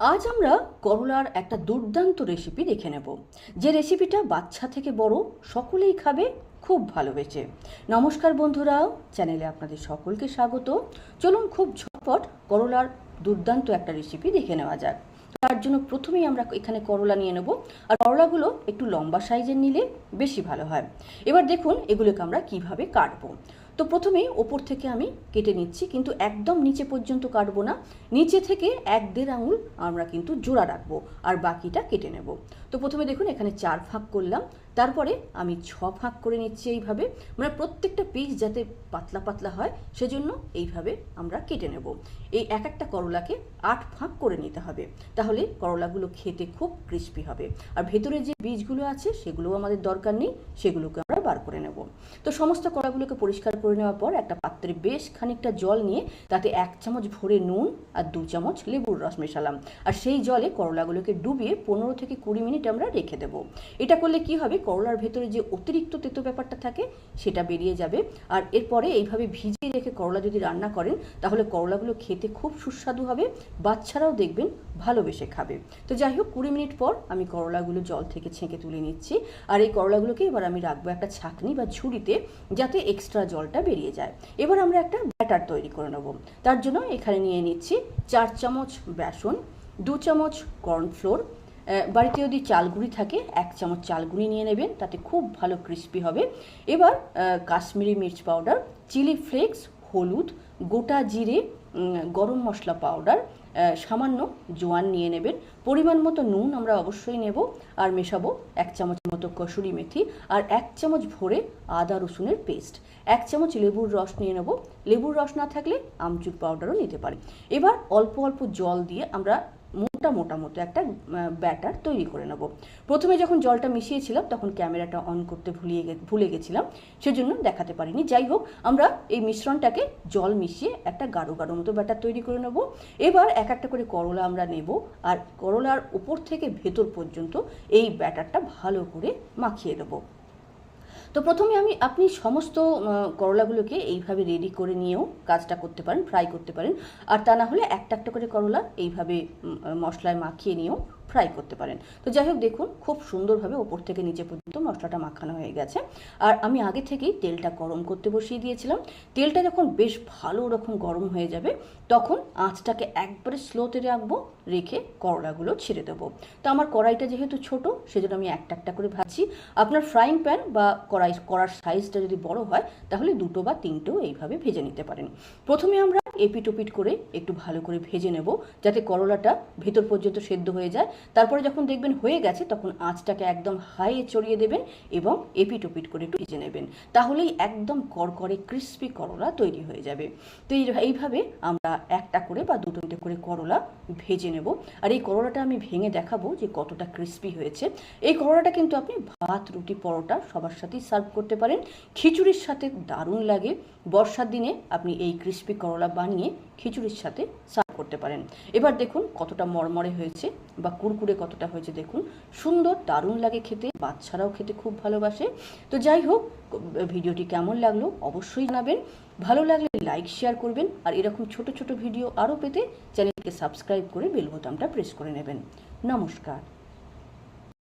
আজ আমরা করলার একটা দুর্দান্ত রেসিপি দেখে নেব। যে রেসিপিটা বাচ্চা থেকে বড় সকলেই খাবে, খুব ভালোবেসে। নমস্কার বন্ধুরা চ্যানেলে আপনাদের সকলকে স্বাগত। চলুন খুব ঝটপট করলার দুর্দান্ত একটা রেসিপি দেখে নেওয়া যাক। তার জন্য প্রথমেই আমরা এখানে করলা নিয়ে নেব। আর করলাগুলো একটু লম্বা সাইজের নিলে বেশি ভালো হয়। এবার দেখুন এগুলোকে আমরা কীভাবে কাটবো। তো প্রথমে ওপর থেকে আমি কেটে নিচ্ছি, কিন্তু একদম নিচে পর্যন্ত কাটবো না। নিচে থেকে এক দেড় আঙুল আমরা কিন্তু জোড়া রাখব আর বাকিটা কেটে নেব। তো প্রথমে দেখুন, এখানে চার ফাঁক করলাম। তারপরে আমি ছ ফাঁক করে নিচ্ছি এইভাবে। মানে প্রত্যেকটা পিস যাতে পাতলা পাতলা হয়, সেজন্য এইভাবে আমরা কেটে নেব। এই এক একটা করলাকে আট ফাঁক করে নিতে হবে। তাহলে করলাগুলো খেতে খুব ক্রিস্পি হবে। আর ভেতরে যে বীজগুলো আছে, সেগুলোও আমাদের দরকার নেই। সেগুলোকে আমরা বার করে নেব। তো সমস্ত কড়াগুলোকে পরিষ্কার করে নেওয়ার পর একটা পাত্রে বেশ খানিকটা জল নিয়ে তাতে এক চামচ ভরে নুন আর দু চামচ লেবুর রস মেশালাম। আর সেই জলে করলাগুলোকে ডুবিয়ে পনেরো থেকে কুড়ি মিনিট আমরা রেখে দেবো। এটা করলে কি হবে? করলার ভেতরে যে অতিরিক্ত তেতো ব্যাপারটা থাকে, সেটা বেরিয়ে যাবে। আর এরপরে এইভাবে ভিজিয়ে রেখে করলা যদি রান্না করেন, তাহলে করলাগুলো খেতে খুব সুস্বাদু হবে। বাচ্চারাও দেখবেন ভালোবেসে খাবে। তো যাই হোক, কুড়ি মিনিট পর আমি করলাগুলো জল থেকে ছেঁকে তুলে নিচ্ছি। আর এই করলাগুলোকে এবার আমি রাখব একটা ছাঁকনি বা ঝুড়িতে যাতে এক্সট্রা জলটা বেরিয়ে যায়। এবার আমরা একটা ব্যাটার তৈরি করে নেব। তার জন্য এখানে নিয়ে নিচ্ছি চার চামচ বেসন, দু চামচ কর্নফ্লোর বাড়িতে যদি চালগুড়ি থাকে, এক চামচ চালগুড়ি নিয়ে নেবেন, তাতে খুব ভালো ক্রিস্পি হবে। এবার কাশ্মীরি মির্চ পাউডার চিলি ফ্লেক্স হলুদ, গোটা জিরে গরম মশলা পাউডার সামান্য জোয়ান নিয়ে নেবেন। পরিমাণ মতো নুন আমরা অবশ্যই নেব আর মেশাবো এক চামচ মতো কসুরি মেথি আর এক চামচ ভরে আদা রসুনের পেস্ট। এক চামচ লেবুর রস নিয়ে নেব। লেবুর রস না থাকলে আমচুর পাউডারও নিতে পারি এবার অল্প অল্প জল দিয়ে আমরা মোটা মোটা মতো একটা ব্যাটার তৈরি করে নেব। প্রথমে যখন জলটা মিশিয়েছিলাম, তখন ক্যামেরাটা অন করতে ভুলিয়ে ভুলে গেছিলাম। সেজন্য দেখাতে পারিনি। যাই হোক, আমরা এই মিশ্রণটাকে জল মিশিয়ে একটা গাঢ় গাঢ় মতো ব্যাটার তৈরি করে নেব। এবার এক একটা করে করলা আমরা নেব আর করলার উপর থেকে ভেতর পর্যন্ত এই ব্যাটারটা ভালো করে মাখিয়ে দেবো তো প্রথমে আমি, আপনি সমস্ত করলাগুলোকে এইভাবে রেডি করে নিয়েও কাজটা করতে পারেন ফ্রাই করতে পারেন। আর তা না হলে একটা একটা করে করলা এইভাবে মশলায় মাখিয়ে নিয়েও ফ্রাই করতে পারেন। তো যাই হোক, দেখুন, খুব সুন্দরভাবে ওপর থেকে নিচে পর্যন্ত মশলাটা মাখানো হয়ে গেছে। আর আমি আগে থেকেই তেলটা গরম করতে বসিয়ে দিয়েছিলাম। তেলটা যখন বেশ ভালো রকম গরম হয়ে যাবে, তখন আঁচটাকে একবারে স্লোতে রাখব, রেখে করলাগুলো ছেড়ে দেবো। তো আমার কড়াইটা যেহেতু ছোট, সেজন্য আমি একটা একটা করে ভাজছি। আপনার ফ্রাইং প্যান বা কড়াই, কড়ার সাইজটা যদি বড় হয়, তাহলে দুটো বা তিনটেও এইভাবে ভেজে নিতে পারেন। প্রথমে আমরা এপিট ওপিট করে একটু ভালো করে ভেজে নেব, যাতে করলাটা ভেতর পর্যন্ত সেদ্ধ হয়ে যায়। তারপরে যখন দেখবেন হয়ে গেছে, তখন আঁচটাকে একদম হাইয়ে চড়িয়ে দেবেন এবং এপিট ওপিট করে একটু ভেজে নেবেন। তাহলেই একদম করকরে ক্রিস্পি করলা তৈরি হয়ে যাবে। তো এইভাবে আমরা একটা করে বা দুটো দুটো করে করলা ভেজে নেব। আর এই করলাটা আমি ভেঙে দেখাবো যে কতটা ক্রিস্পি হয়েছে। এই করলাটা কিন্তু আপনি ভাত, রুটি, পরোটা সবার সাথেই সার্ভ করতে পারেন। খিচুড়ির সাথে দারুণ লাগে। বর্ষার দিনে আপনি এই ক্রিস্পি করলা বানিয়ে খিচুড়ির সাথে করতে পারেন। এবার দেখুন কতটা মরমরে হয়েছে বা কুরকুরে কতটা হয়েছে দেখুন। সুন্দর, দারুণ লাগে খেতে, বাচ্চারাও খেতে খুব ভালোবাসে। তো যাই হোক, ভিডিওটি কেমন লাগল অবশ্যই জানাবেন। ভালো লাগলে লাইক, শেয়ার করবেন আর এরকম ছোট ছোট ভিডিও আরও পেতে চ্যানেলকে সাবস্ক্রাইব করে বেল বোতামটা প্রেস করে নেবেন। নমস্কার।